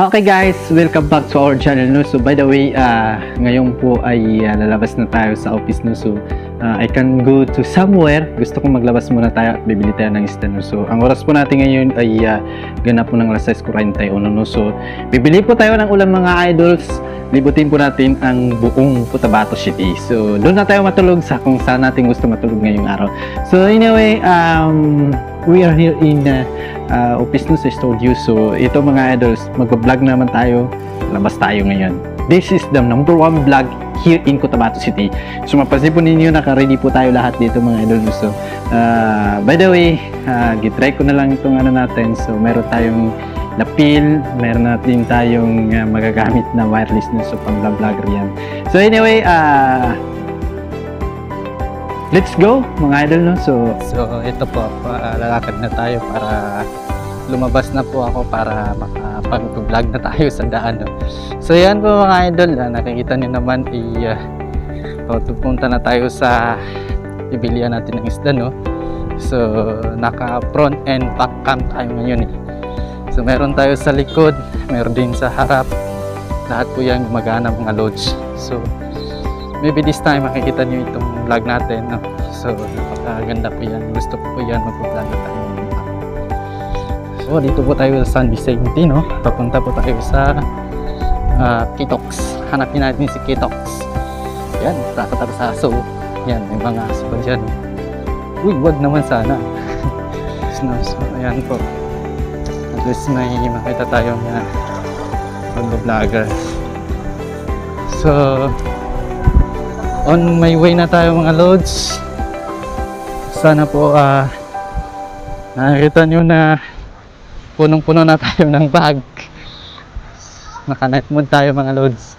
Okay guys, welcome back to our channel no. So by the way, uh, ngayon po ay uh, lalabas na tayo sa office no. So uh, I can go to somewhere. Gusto kong maglabas muna tayo at bibili tayo ng isda no. So ang oras po natin ngayon ay uh, ganap po ng alas 6.41 no. So bibili po tayo ng ulam mga idols. Libutin po natin ang buong Cotabato City. So doon na tayo matulog sa kung saan natin gusto matulog ngayong araw. So anyway, um, we are here in uh, uh, office sa studio. So, ito mga idols, magpa-vlog naman tayo. Labas tayo ngayon. This is the number one vlog here in Cotabato City. So, mapansin po ninyo, naka-ready po tayo lahat dito mga idols. So, uh, by the way, uh, gitry ko na lang itong ano natin. So, meron tayong lapil, meron natin tayong uh, magagamit na wireless na so pang-vlogger yan. So, anyway, uh, let's go mga idol no. So, So ito po, pa- lalakad na tayo para lumabas na po ako para makapag-vlog na tayo sa daan. No? So yan po mga idol, na nakikita niyo naman i uh, pupunta na tayo sa ibilihan natin ng isda no. So naka front and back cam tayo ngayon eh. So meron tayo sa likod, meron din sa harap. Lahat po yan gumagana mga lodge. So maybe this time makikita niyo itong vlog natin no. So napakaganda po yan. Gusto ko po yan mag-vlog tayo. So dito po tayo sa San Vicente no. Papunta po tayo sa ah, Kitox. Hanapin natin si Kitox. Yan, tatatar sa aso. Yan, may mga aso pa dyan. Uy, wag naman sana. so, so, ayan po. At least may makita tayo na mag-vlogger. So, on my way na tayo mga loads. Sana po ah nakikita nyo na punong-puno na tayo ng bag. Naka-night mode tayo mga loads.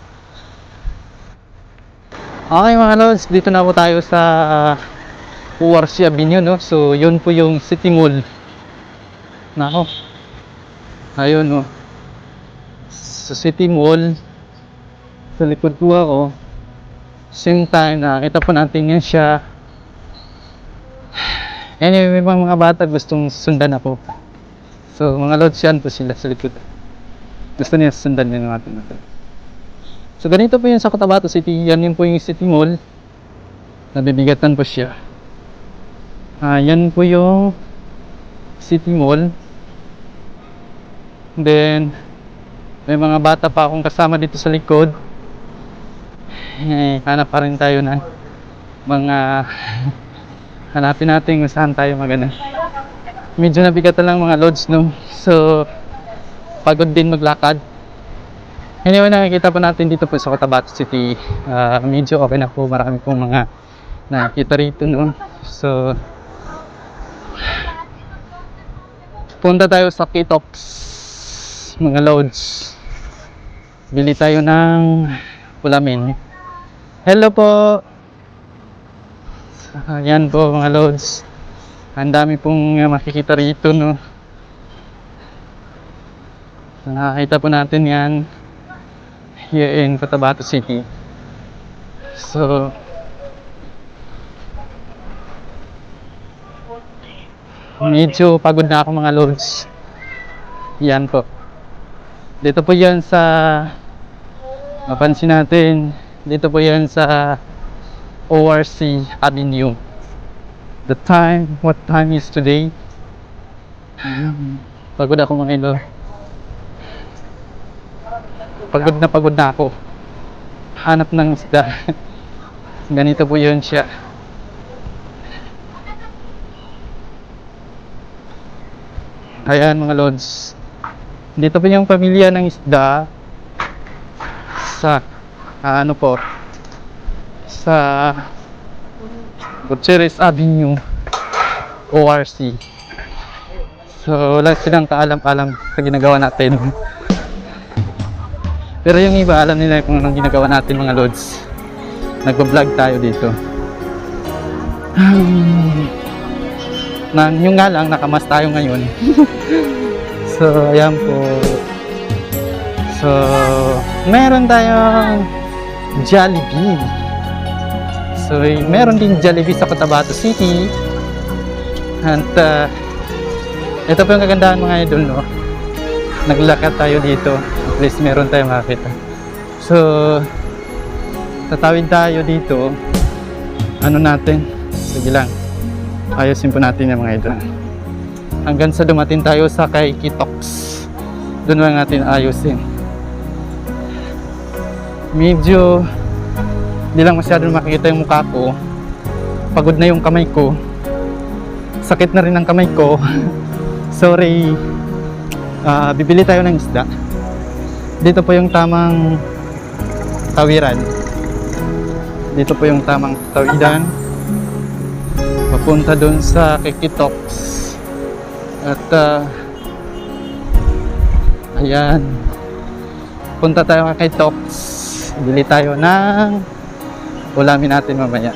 Okay mga loads, dito na po tayo sa Uwarsi Avenue no. So yun po yung City Mall. Nako. Ayun no. Sa City Mall sa likod po ako same time nakita po natin yan siya. Anyway may mga, bata gustong sundan ako. So mga lods yan po sila sa likod. Gusto niya sundan din natin so ganito po yun sa Cotabato City. Yan yun po yung city mall. Nabibigatan po siya. Ah yan po yung city mall. Then may mga bata pa akong kasama dito sa likod eh, hanap pa rin tayo ng mga hanapin natin kung saan tayo magana medyo nabigatan lang mga loads no? So pagod din maglakad. Anyway nakikita po natin dito po sa Cotabato City Ah, medyo okay na po. Marami pong mga nakikita rito no? So punta tayo sa Kitox mga loads bili tayo ng ulamin Hello po. Ayan po mga loads. Ang dami pong makikita rito no. So, nakakita po natin yan here in Cotabato City. So medyo pagod na ako mga loads. Yan po. Dito po yan sa mapansin natin dito po yan sa ORC Avenue. The time, what time is today? Pagod ako mga ilo. Pagod na pagod na ako. Hanap ng isda. Ganito po yun siya. Ayan mga lods. Dito po yung pamilya ng isda sa ah, ano po? Sa Gutierrez Avenue ORC so wala silang kaalam-alam sa ginagawa natin. Pero yung iba alam nila kung anong ginagawa natin mga lods. Nagpa-vlog tayo dito. Na, yung nga lang nakamas tayo ngayon. So ayan po. So meron tayong Jollibee. So, eh, meron din Jollibee sa Cotabato City. At, uh, ito po yung kagandahan mga idol, no? Naglakad tayo dito. At least meron tayong makita. So, tatawid tayo dito. Ano natin? Sige lang. Ayusin po natin yung mga idol. Hanggang sa dumating tayo sa kay Kitox. Doon lang natin ayusin. Medyo hindi lang masyado makikita yung mukha ko. Pagod na yung kamay ko. Sakit na rin ang kamay ko. Sorry. Ah, bibili tayo ng isda. Dito po yung tamang tawiran. Dito po yung tamang tawiran. Papunta doon sa Kikitox. At ah, ayan. Punta tayo kay Tox. Bili tayo ng ulamin natin mamaya.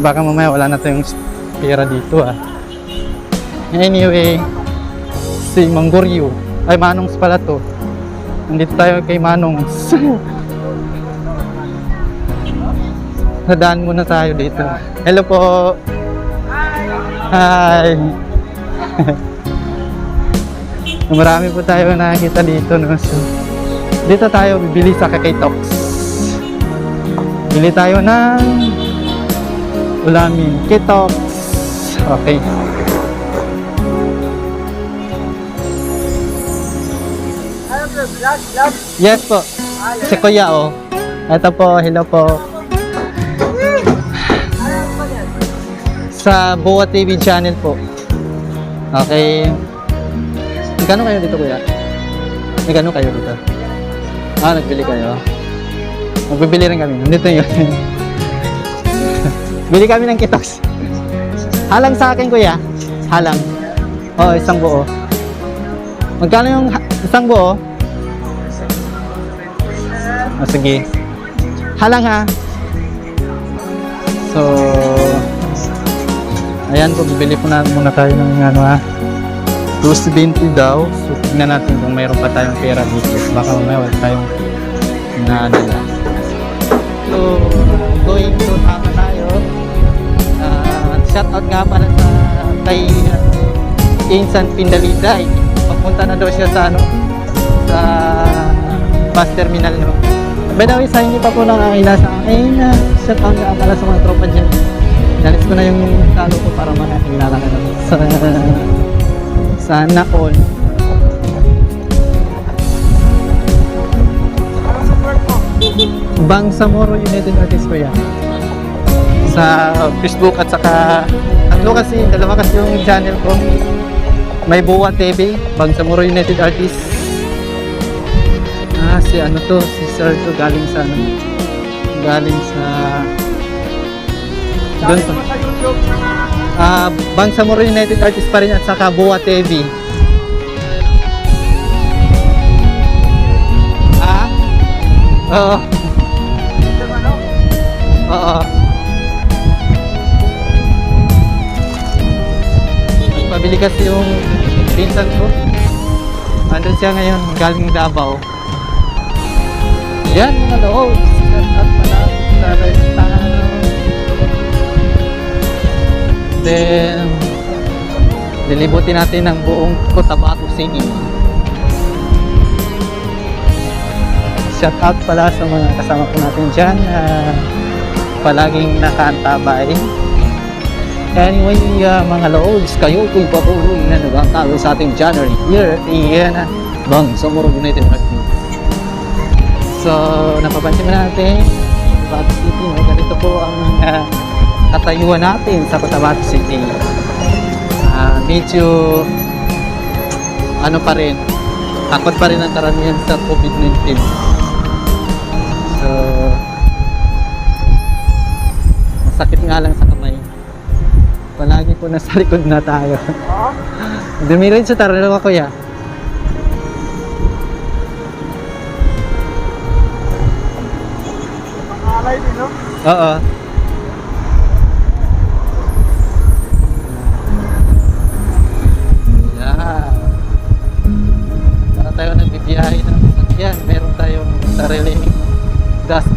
Baka mamaya wala na tayong pera dito ah. Anyway, si Mangguryo. Ay, Manongs pala to. Nandito tayo kay Manongs. Nadaan muna tayo dito. Hello po. Hi. Marami po tayo nakikita dito. No? So, dito tayo bibili sa Talks. Bili tayo ng ulamin. Kitox. Okay. Yes po. Si Kuya oh. Ito po, hello po. Sa Boa TV channel po. Okay. Magkano kayo dito kuya? Magkano kayo dito? Ah, nagbili kayo. Magbibili rin kami. Nandito yun. Bili kami ng kitox. Halang sa akin kuya. Halang. Oo, isang buo. Magkano yung isang buo? Oh, sige. Halang ha. So, ayan po, bibili po na muna tayo ng ano ha. 220 daw. So, tignan natin kung mayroon pa tayong pera dito. Baka mamaya wala tayong nadala. So, going to tama tayo. Uh, shout out nga pala sa kay uh, Insan Pindaliday. Papunta na daw siya sa ano sa bus terminal no. By the way, sa hindi pa po lang ang inasa akin na shout out nga pala sa mga tropa dyan. Dalis ko na yung talo ko para makakilala ka na sa sana all. Bangsamoro United Artists ko yan. Sa Facebook at saka tatlo kasi, dalawa kasi yung channel ko. May Buwa TV, Bangsamoro United Artists. Ah, si ano to, si Sir to galing sa ano, galing sa doon pa. Ah, Bangsamoro United Artists pa rin at saka Buwa TV. Ah? Oo. Oo. Nagpabili kasi yung pinsan ko. Andun siya ngayon, galing Davao. Yan mga loob. At pala sa restaurant. Then, lilibutin natin ang buong Cotabato City. Shout out pala sa mga kasama po natin dyan na palaging nakaantabay. Anyway, uh, mga loods, kayo kung patuloy na nagkakalo sa ating January year, iyan bang sa Morog United Rugby. So, napapansin mo natin, Cotabato City, no? ganito po ang uh, katayuan natin sa Cotabato City. Ah, medyo ano pa rin, takot pa rin ang karamihan sa COVID-19. So, masakit nga lang sa kamay. Palagi po nasa likod na tayo. Dumirin sa taralo ko kuya. Alay din, no? Oo. the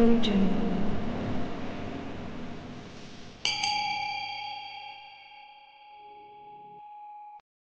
Okay dyan.